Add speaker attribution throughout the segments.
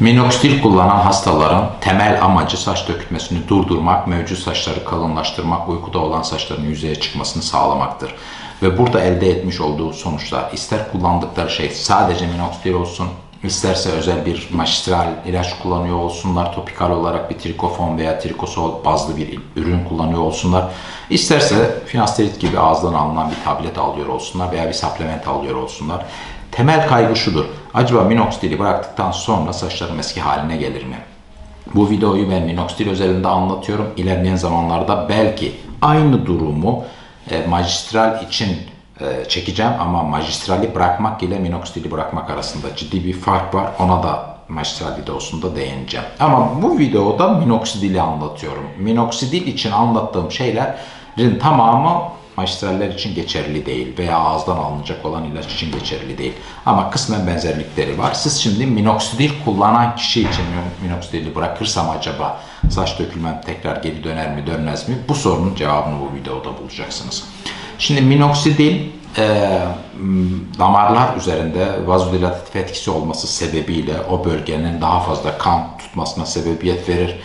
Speaker 1: Minoxidil kullanan hastaların temel amacı saç dökülmesini durdurmak, mevcut saçları kalınlaştırmak, uykuda olan saçların yüzeye çıkmasını sağlamaktır. Ve burada elde etmiş olduğu sonuçlar ister kullandıkları şey sadece minoxidil olsun, isterse özel bir magistral ilaç kullanıyor olsunlar, topikal olarak bir trikofon veya trikosol bazlı bir ürün kullanıyor olsunlar, isterse finasterid gibi ağızdan alınan bir tablet alıyor olsunlar veya bir supplement alıyor olsunlar. Temel kaygı şudur. Acaba minoxidili bıraktıktan sonra saçlarım eski haline gelir mi? Bu videoyu ben minoxidil özelinde anlatıyorum. İlerleyen zamanlarda belki aynı durumu e, magistral için e, çekeceğim ama magistrali bırakmak ile minoxidili bırakmak arasında ciddi bir fark var. Ona da magistral videosunda değineceğim. Ama bu videoda minoxidili anlatıyorum. Minoxidil için anlattığım şeylerin tamamı magistraller için geçerli değil veya ağızdan alınacak olan ilaç için geçerli değil. Ama kısmen benzerlikleri var. Siz şimdi minoxidil kullanan kişi için minoxidili bırakırsam acaba saç dökülmem tekrar geri döner mi dönmez mi? Bu sorunun cevabını bu videoda bulacaksınız. Şimdi minoxidil e, damarlar üzerinde vazodilatatif etkisi olması sebebiyle o bölgenin daha fazla kan tutmasına sebebiyet verir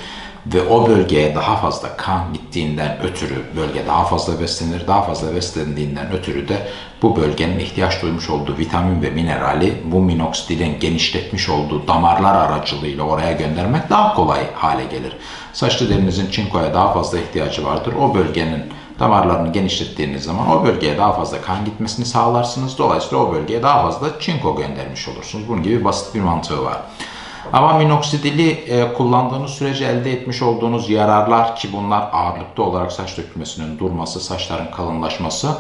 Speaker 1: ve o bölgeye daha fazla kan gittiğinden ötürü bölge daha fazla beslenir. Daha fazla beslendiğinden ötürü de bu bölgenin ihtiyaç duymuş olduğu vitamin ve minerali bu minoxidilin genişletmiş olduğu damarlar aracılığıyla oraya göndermek daha kolay hale gelir. Saçlı derinizin çinkoya daha fazla ihtiyacı vardır. O bölgenin damarlarını genişlettiğiniz zaman o bölgeye daha fazla kan gitmesini sağlarsınız. Dolayısıyla o bölgeye daha fazla çinko göndermiş olursunuz. Bunun gibi basit bir mantığı var. Ama minoxidili e, kullandığınız sürece elde etmiş olduğunuz yararlar ki bunlar ağırlıklı olarak saç dökülmesinin durması, saçların kalınlaşması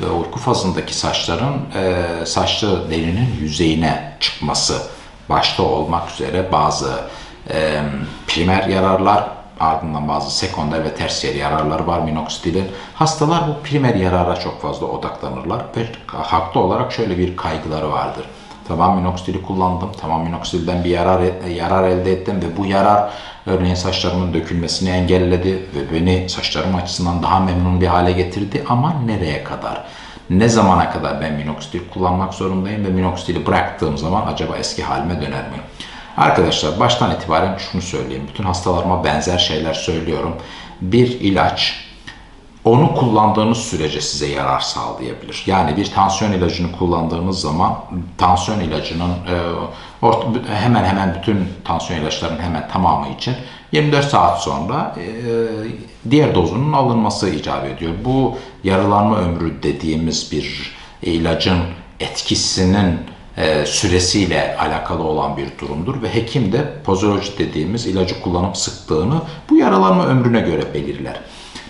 Speaker 1: ve uyku fazındaki saçların e, saçlı derinin yüzeyine çıkması başta olmak üzere bazı e, primer yararlar ardından bazı sekonder ve tersiyer yararları var minoxidilin. Hastalar bu primer yarara çok fazla odaklanırlar ve haklı olarak şöyle bir kaygıları vardır. Tamam minoxidili kullandım. Tamam minoxidilden bir yarar, yarar elde ettim ve bu yarar örneğin saçlarımın dökülmesini engelledi ve beni saçlarım açısından daha memnun bir hale getirdi ama nereye kadar? Ne zamana kadar ben minoxidil kullanmak zorundayım ve minoxidili bıraktığım zaman acaba eski halime döner miyim? Arkadaşlar baştan itibaren şunu söyleyeyim. Bütün hastalarıma benzer şeyler söylüyorum. Bir ilaç onu kullandığınız sürece size yarar sağlayabilir. Yani bir tansiyon ilacını kullandığınız zaman tansiyon ilacının e, hemen hemen bütün tansiyon ilaçlarının hemen tamamı için 24 saat sonra e, diğer dozunun alınması icap ediyor. Bu yaralanma ömrü dediğimiz bir ilacın etkisinin e, süresiyle alakalı olan bir durumdur ve hekim de pozoloji dediğimiz ilacı kullanıp sıktığını bu yaralanma ömrüne göre belirler.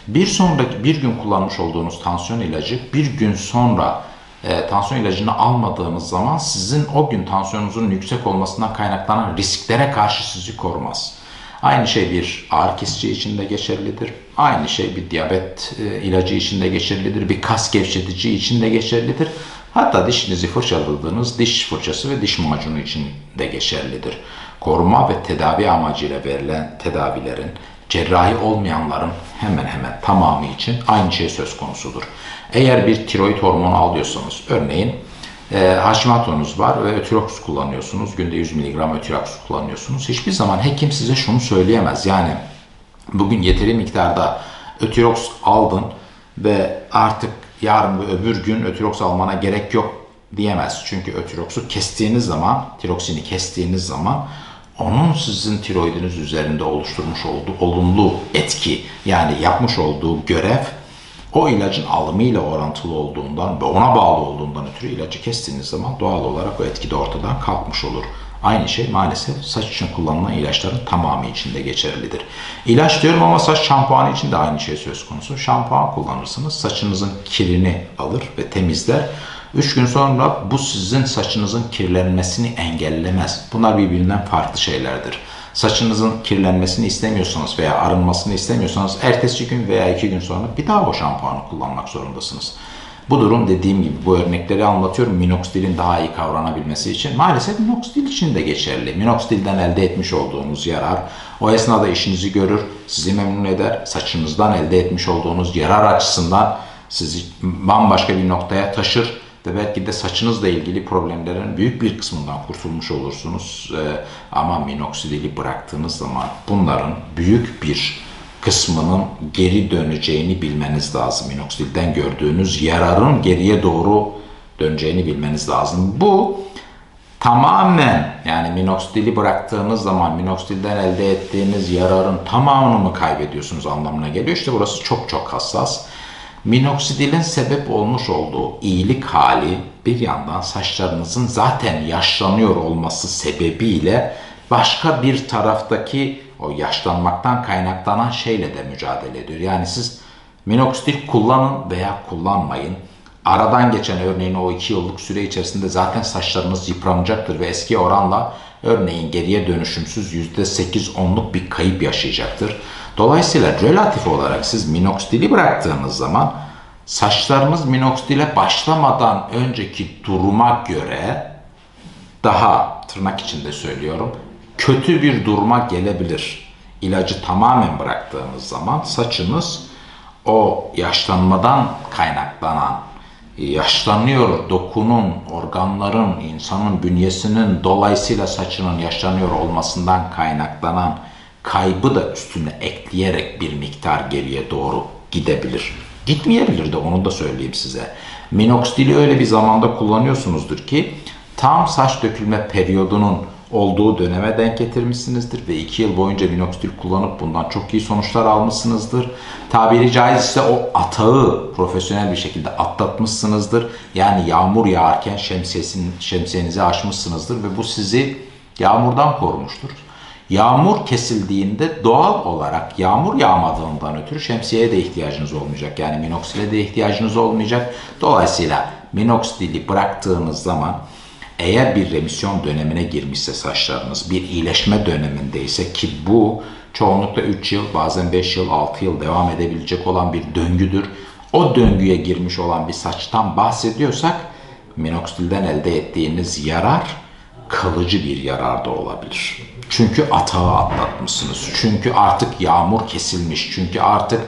Speaker 1: Bir sonraki bir gün kullanmış olduğunuz tansiyon ilacı bir gün sonra e, tansiyon ilacını almadığınız zaman sizin o gün tansiyonunuzun yüksek olmasından kaynaklanan risklere karşı sizi korumaz. Aynı şey bir ağrı kesici için de geçerlidir. Aynı şey bir diyabet e, ilacı için de geçerlidir. Bir kas gevşetici için de geçerlidir. Hatta dişinizi fırçaladığınız diş fırçası ve diş macunu için de geçerlidir. Koruma ve tedavi amacıyla verilen tedavilerin cerrahi olmayanların hemen hemen tamamı için aynı şey söz konusudur. Eğer bir tiroid hormonu alıyorsanız, örneğin e, Hashimoto'nuz var ve ötiroks kullanıyorsunuz, günde 100 mg ötiroks kullanıyorsunuz. Hiçbir zaman hekim size şunu söyleyemez. Yani bugün yeteri miktarda ötiroks aldın ve artık yarın ve öbür gün ötiroks almana gerek yok diyemez. Çünkü ötiroksu kestiğiniz zaman, tiroksini kestiğiniz zaman onun sizin tiroidiniz üzerinde oluşturmuş olduğu olumlu etki yani yapmış olduğu görev o ilacın alımıyla orantılı olduğundan ve ona bağlı olduğundan ötürü ilacı kestiğiniz zaman doğal olarak o etki de ortadan kalkmış olur. Aynı şey maalesef saç için kullanılan ilaçların tamamı için de geçerlidir. İlaç diyorum ama saç şampuanı için de aynı şey söz konusu. Şampuan kullanırsınız, saçınızın kirini alır ve temizler. 3 gün sonra bu sizin saçınızın kirlenmesini engellemez. Bunlar birbirinden farklı şeylerdir. Saçınızın kirlenmesini istemiyorsanız veya arınmasını istemiyorsanız ertesi gün veya 2 gün sonra bir daha o şampuanı kullanmak zorundasınız. Bu durum dediğim gibi bu örnekleri anlatıyorum minoxidilin daha iyi kavranabilmesi için. Maalesef minoxidil için de geçerli. Minoxidilden elde etmiş olduğunuz yarar o esnada işinizi görür, sizi memnun eder. Saçınızdan elde etmiş olduğunuz yarar açısından sizi bambaşka bir noktaya taşır ve belki de saçınızla ilgili problemlerin büyük bir kısmından kurtulmuş olursunuz. Ee, ama minoksidili bıraktığınız zaman bunların büyük bir kısmının geri döneceğini bilmeniz lazım. Minoksidilden gördüğünüz yararın geriye doğru döneceğini bilmeniz lazım. Bu tamamen yani minoksidili bıraktığınız zaman minoksidilden elde ettiğiniz yararın tamamını mı kaybediyorsunuz anlamına geliyor. İşte burası çok çok hassas. Minoksidilin sebep olmuş olduğu iyilik hali bir yandan saçlarınızın zaten yaşlanıyor olması sebebiyle başka bir taraftaki o yaşlanmaktan kaynaklanan şeyle de mücadele ediyor. Yani siz minoksidil kullanın veya kullanmayın. Aradan geçen örneğin o iki yıllık süre içerisinde zaten saçlarınız yıpranacaktır ve eski oranla örneğin geriye dönüşümsüz %8-10'luk bir kayıp yaşayacaktır. Dolayısıyla relatif olarak siz minoksidili bıraktığınız zaman saçlarınız minoksidile başlamadan önceki duruma göre daha tırnak içinde söylüyorum kötü bir duruma gelebilir. İlacı tamamen bıraktığınız zaman saçınız o yaşlanmadan kaynaklanan yaşlanıyor dokunun, organların, insanın bünyesinin dolayısıyla saçının yaşlanıyor olmasından kaynaklanan kaybı da üstüne ekleyerek bir miktar geriye doğru gidebilir. Gitmeyebilir de onu da söyleyeyim size. Minoxidil'i öyle bir zamanda kullanıyorsunuzdur ki tam saç dökülme periyodunun olduğu döneme denk getirmişsinizdir ve 2 yıl boyunca minoxidil kullanıp bundan çok iyi sonuçlar almışsınızdır. Tabiri caizse o atağı profesyonel bir şekilde atlatmışsınızdır. Yani yağmur yağarken şemsiyesin, şemsiyenizi açmışsınızdır ve bu sizi yağmurdan korumuştur. Yağmur kesildiğinde doğal olarak yağmur yağmadığından ötürü şemsiyeye de ihtiyacınız olmayacak. Yani minoksile de ihtiyacınız olmayacak. Dolayısıyla minoksidili bıraktığınız zaman eğer bir remisyon dönemine girmişse saçlarınız, bir iyileşme dönemindeyse ki bu çoğunlukla 3 yıl, bazen 5 yıl, 6 yıl devam edebilecek olan bir döngüdür. O döngüye girmiş olan bir saçtan bahsediyorsak minoksidilden elde ettiğiniz yarar kalıcı bir yarar da olabilir. Çünkü atağı atlatmışsınız. Çünkü artık yağmur kesilmiş. Çünkü artık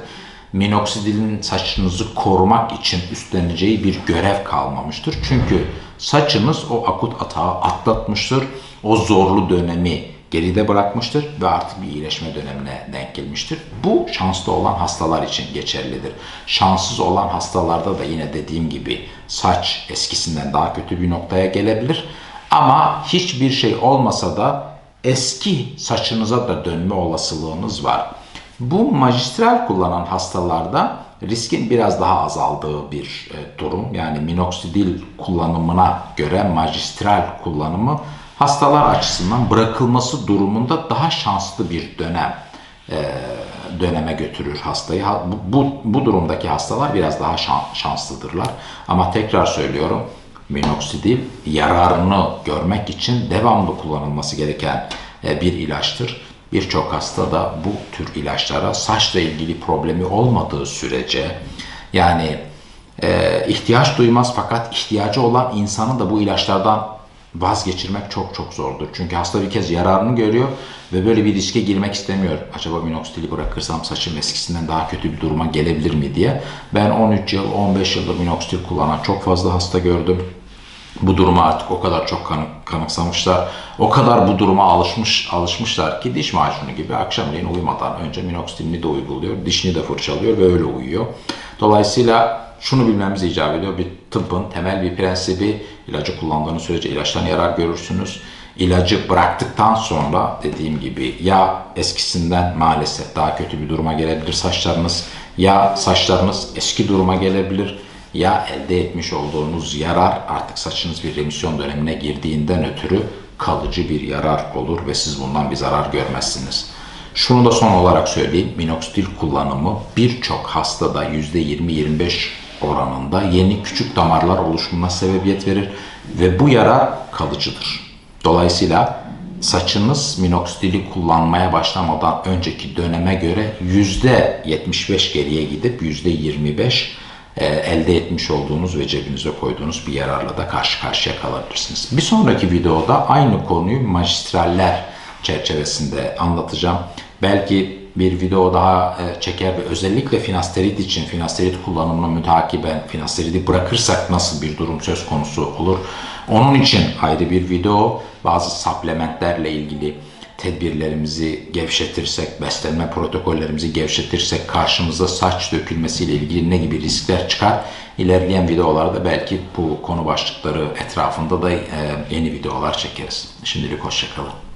Speaker 1: minoksidilin saçınızı korumak için üstleneceği bir görev kalmamıştır. Çünkü saçınız o akut atağı atlatmıştır. O zorlu dönemi geride bırakmıştır ve artık bir iyileşme dönemine denk gelmiştir. Bu şanslı olan hastalar için geçerlidir. Şanssız olan hastalarda da yine dediğim gibi saç eskisinden daha kötü bir noktaya gelebilir. Ama hiçbir şey olmasa da eski saçınıza da dönme olasılığınız var. Bu magistral kullanan hastalarda riskin biraz daha azaldığı bir e, durum. Yani minoksidil kullanımına göre magistral kullanımı hastalar açısından bırakılması durumunda daha şanslı bir dönem e, döneme götürür hastayı. Bu, bu, bu durumdaki hastalar biraz daha şan, şanslıdırlar. Ama tekrar söylüyorum minoksidil yararını görmek için devamlı kullanılması gereken e, bir ilaçtır. Birçok hasta da bu tür ilaçlara saçla ilgili problemi olmadığı sürece yani e, ihtiyaç duymaz fakat ihtiyacı olan insanı da bu ilaçlardan vazgeçirmek çok çok zordur. Çünkü hasta bir kez yararını görüyor ve böyle bir riske girmek istemiyor. Acaba minoxidili bırakırsam saçım eskisinden daha kötü bir duruma gelebilir mi diye. Ben 13 yıl, 15 yıldır minoxidil kullanan çok fazla hasta gördüm bu duruma artık o kadar çok kanı, kanıksamışlar, o kadar bu duruma alışmış alışmışlar ki diş macunu gibi akşamleyin uyumadan önce minoxidilini de uyguluyor, dişini de fırçalıyor ve öyle uyuyor. Dolayısıyla şunu bilmemiz icap ediyor. Bir tıbbın temel bir prensibi ilacı kullandığınız sürece ilaçtan yarar görürsünüz. İlacı bıraktıktan sonra dediğim gibi ya eskisinden maalesef daha kötü bir duruma gelebilir saçlarınız ya saçlarınız eski duruma gelebilir ya elde etmiş olduğunuz yarar artık saçınız bir remisyon dönemine girdiğinden ötürü kalıcı bir yarar olur ve siz bundan bir zarar görmezsiniz. Şunu da son olarak söyleyeyim. Minoxidil kullanımı birçok hastada %20-25 oranında yeni küçük damarlar oluşumuna sebebiyet verir ve bu yarar kalıcıdır. Dolayısıyla saçınız minoxidili kullanmaya başlamadan önceki döneme göre %75 geriye gidip %25 e, elde etmiş olduğunuz ve cebinize koyduğunuz bir yararla da karşı karşıya kalabilirsiniz. Bir sonraki videoda aynı konuyu magistraller çerçevesinde anlatacağım. Belki bir video daha e, çeker ve özellikle finasterit için finasterit kullanımını mütakiben finasteridi bırakırsak nasıl bir durum söz konusu olur? Onun için ayrı bir video, bazı supplementlerle ilgili tedbirlerimizi gevşetirsek, beslenme protokollerimizi gevşetirsek karşımıza saç dökülmesiyle ilgili ne gibi riskler çıkar? İlerleyen videolarda belki bu konu başlıkları etrafında da e, yeni videolar çekeriz. Şimdilik hoşçakalın.